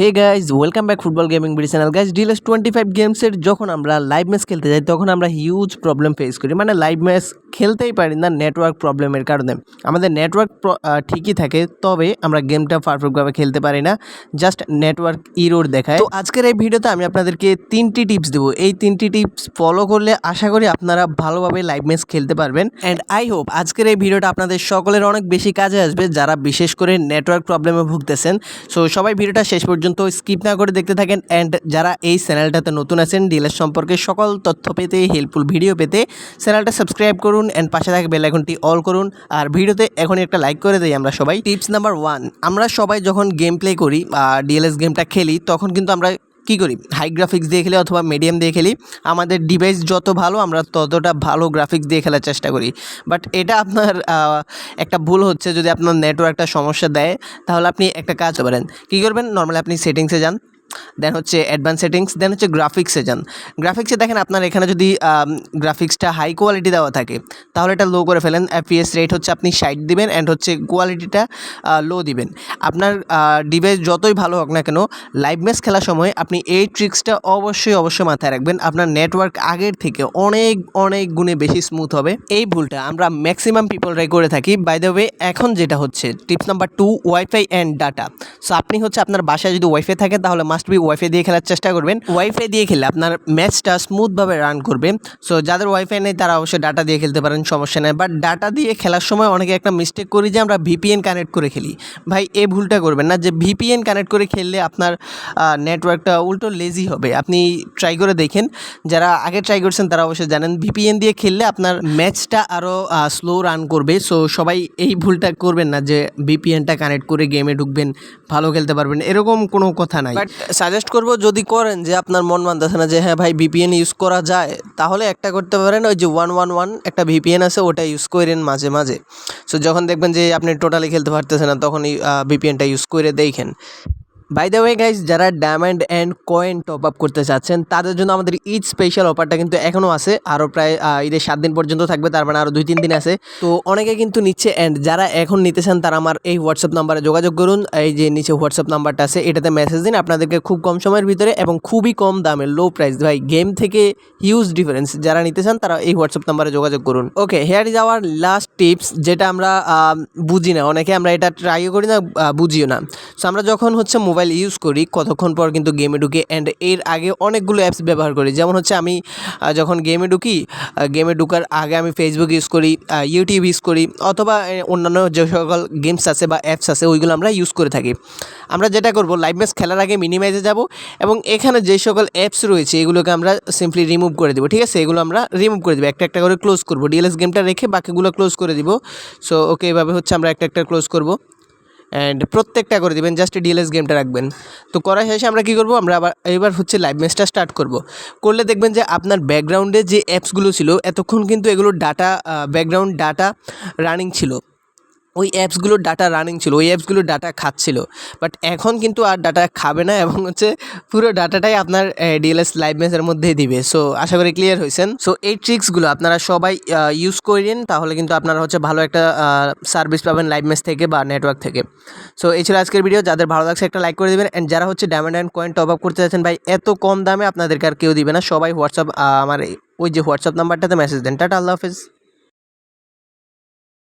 Hey guys welcome back football gaming BD channel guys DLS twenty five গেমসের যখন আমরা live match খেলতে যাই, তখন আমরা হিউজ প্রবলেম ফেস করি। মানে লাইভ ম্যাচ খেলতেই পারি না নেটওয়ার্ক প্রবলেমের কারণে। আমাদের নেটওয়ার্ক ঠিকই থাকে, তবে আমরা গেমটা পারফেক্টভাবে খেলতে পারি না জাস্ট নেটওয়ার্ক ইরোর দেখায়। তো আজকের এই ভিডিওতে আমি আপনাদেরকে তিনটি টিপস দেবো। এই তিনটি টিপস ফলো করলে আশা করি আপনারা ভালোভাবে লাইভ ম্যাচ খেলতে পারবেন। অ্যান্ড আই হোপ আজকের এই ভিডিওটা আপনাদের সকলের অনেক বেশি কাজে আসবে, যারা বিশেষ করে নেটওয়ার্ক প্রবলেমে ভুগতেছেন। সো সবাই ভিডিওটা শেষ পর্যন্ত স্কিপ না করে দেখতে থাকেন। অ্যান্ড যারা এই চ্যানেলটাতে নতুন আছেন ডিএলএস সম্পর্কে সকল তথ্য পেতে হেল্পফুল ভিডিও পেতে চ্যানেলটা সাবস্ক্রাইব করুন অ্যান্ড পাশে থাকা বেল আইকনটি অল করুন। আর ভিডিওতে এখনই একটা লাইক করে দিই আমরা সবাই। টিপস নাম্বার ওয়ান আমরা সবাই যখন গেম প্লে করি ডিএলএস গেমটা খেলি, তখন কিন্তু আমরা কী করি? হাই গ্রাফিক্স দিয়ে খেলি অথবা মিডিয়াম দিয়ে খেলি। আমাদের ডিভাইস যত ভালো, আমরা ততটা ভালো গ্রাফিক্স দিয়ে খেলার চেষ্টা করি। বাট এটা আপনার একটা ভুল হচ্ছে যদি আপনার নেটওয়ার্কটা সমস্যা দেয়। তাহলে আপনি একটা কাজ করেন। কী করবেন? নর্মালি আপনি সেটিংসে যান। দেন হচ্ছে অ্যাডভান্স সেটিংস দেন হচ্ছে গ্রাফিক্সে যান। গ্রাফিক্সে দেখেন আপনার এখানে যদি গ্রাফিক্সটা হাই কোয়ালিটি দেওয়া থাকে, তাহলে এটা লো করে ফেলেন। এফপিএস রেট হচ্ছে আপনি ষাট দিবেন অ্যান্ড হচ্ছে কোয়ালিটিটা লো দিবেন। আপনার ডিভাইস যতই ভালো হোক না কেন লাইভ ম্যাচ খেলার সময় আপনি এই ট্রিক্সটা অবশ্যই অবশ্যই মাথায় রাখবেন। আপনার নেটওয়ার্ক আগের থেকে অনেক অনেক গুণে বেশি স্মুথ হবে। এই ভুলটা আমরা ম্যাক্সিমাম পিপলরাই করে থাকি। বাই দ্য ওয়ে এখন যেটা হচ্ছে tips number two wifi and data so আপনি হচ্ছে আপনার বাসায় যদি ওয়াইফাই থাকে, তাহলে মাস্ট বি ওয়াইফাই দিয়ে খেলার চেষ্টা করবেন। ওয়াইফাই দিয়ে খেলে আপনার ম্যাচটা স্মুথভাবে রান করবে। সো যাদের ওয়াইফাই নেই, তারা অবশ্যই ডাটা দিয়ে খেলতে পারেন, সমস্যা নেই। বাট ডাটা দিয়ে খেলার সময় অনেকে একটা মিস্টেক করি যে, আমরা ভিপিএন কানেক্ট করে খেলি। ভাই এই ভুলটা করবেন না যে ভিপিএন কানেক্ট করে খেললে আপনার নেটওয়ার্কটা উল্টো লেজি হবে। আপনি ট্রাই করে দেখেন। যারা আগে ট্রাই করছেন, তারা অবশ্যই জানেন ভিপিএন দিয়ে খেললে আপনার ম্যাচটা আরও স্লো রান করবে। সো সবাই এই ভুলটা করবেন না যে ভিপিএনটা কানেক্ট করে গেমে ঢুকবেন, ভালো খেলতে পারবেন, এরকম কোনো কথা নাই। বাট সাজেস্ট করব, যদি করেন যে আপনার মন মানতেছে না যে হ্যাঁ ভাই ভিপিএন ইউজ করা যায় তাহলে একটা করতে পারেন, ওই যে ওয়ান ওয়ান ওয়ান একটা ভিপিএন আছে, ওটা ইউজ করেন মাঝে মাঝে। সো যখন দেখবেন যে আপনি টোটালি খেলতে পারতেছেন না তখন ভিপিএনটা ইউজ করে দেখেন। বাই দ্য ওয়ে গাইজ যারা diamond and coin top up করতে চাচ্ছেন, তাদের জন্য আমাদের ঈদ স্পেশাল অফারটা কিন্তু এখনও আছে। আরও প্রায় ঈদের সাত দিন পর্যন্ত থাকবে, তার মানে আরও দুই তিন দিন আছে। তো অনেকে কিন্তু নিচ্ছে অ্যান্ড যারা এখন নিতে চান, তারা আমার এই হোয়াটসঅ্যাপ নাম্বারে যোগাযোগ করুন। এই যে নিচে হোয়াটসঅ্যাপ নাম্বারটা আছে, এটাতে মেসেজ দিন। আপনাদেরকে খুব কম সময়ের ভিতরে এবং খুবই কম দামে লো প্রাইস ভাই গেম থেকে হিউজ ডিফারেন্স যারা নিতে চান, তারা এই হোয়াটসঅ্যাপ নাম্বারে যোগাযোগ করুন। Okay here is our last tips যেটা আমরা বুঝি না। অনেকে আমরা এটা ট্রাইও করি না বুঝিও না। সো আমরা যখন হচ্ছে মোবাইল ইউজ করি, কতক্ষণ পর কিন্তু গেমে ঢুকি অ্যান্ড এর আগে অনেকগুলো অ্যাপস ব্যবহার করি। যেমন হচ্ছে আমি যখন গেমে ঢুকি গেমে ঢুকার আগে আমি ফেসবুক ইউজ করি ইউটিউব ইউজ করি, অথবা অন্যান্য যে সকল গেমস আছে বা অ্যাপস আছে, ওইগুলো আমরা ইউজ করে থাকি। আমরা যেটা করব লাইভ ম্যাচ খেলার আগে মিনিমাইজে যাব এবং এখানে যে সকল অ্যাপস রয়েছে, এগুলোকে আমরা সিম্পলি রিমুভ করে দেবো, ঠিক আছে? এগুলো আমরা রিমুভ করে দেবো, একটা একটা করে ক্লোজ করব। ডিএলএস গেমটা রেখে বাকিগুলো ক্লোজ করে দিব। সো ওকে এভাবে হচ্ছে আমরা একটা একটা ক্লোজ করব। অ্যান্ড প্রত্যেকটা করে দেবেন জাস্ট ডিএলএস গেমটা রাখবেন। তো করা শেষে আমরা কী করব? আমরা আবার, এবার হচ্ছে লাইভ ম্যাচটা স্টার্ট করব। করলে দেখবেন যে আপনার ব্যাকগ্রাউন্ডে যে অ্যাপসগুলো ছিল, এতক্ষণ কিন্তু এগুলো ডাটা ব্যাকগ্রাউন্ড ডাটা রানিং ছিল। ওই অ্যাপসগুলোর ডাটা রানিং ছিল, ওই অ্যাপসগুলোর ডাটা খাচ্ছিল। বাট এখন কিন্তু আর ডাটা খাবে না এবং হচ্ছে পুরো ডাটাটাই আপনার ডিএলএস লাইভ ম্যাচের মধ্যেই দিবে। সো আশা করি ক্লিয়ার হয়েছেন সো এই ট্রিক্সগুলো আপনারা সবাই ইউজ করেন তাহলে কিন্তু আপনারা হচ্ছে ভালো একটা সার্ভিস পাবেন লাইভ ম্যাচ থেকে বা নেটওয়ার্ক থেকে। সো এই ছিল আজকের ভিডিও যাদের ভালো লাগছে একটা লাইক করে দেবেন। অ্যান্ড যারা হচ্ছে diamond and coin top up করতে যাচ্ছেন, ভাই, এত কম দামে আপনাদেরকে আর কেউ দিবে না। সবাই হোয়াটসঅ্যাপ আমার ওই যে হোয়াটসঅ্যাপ নাম্বারটাতে মেসেজ দেন। টাটা, আল্লাহ হাফেজ।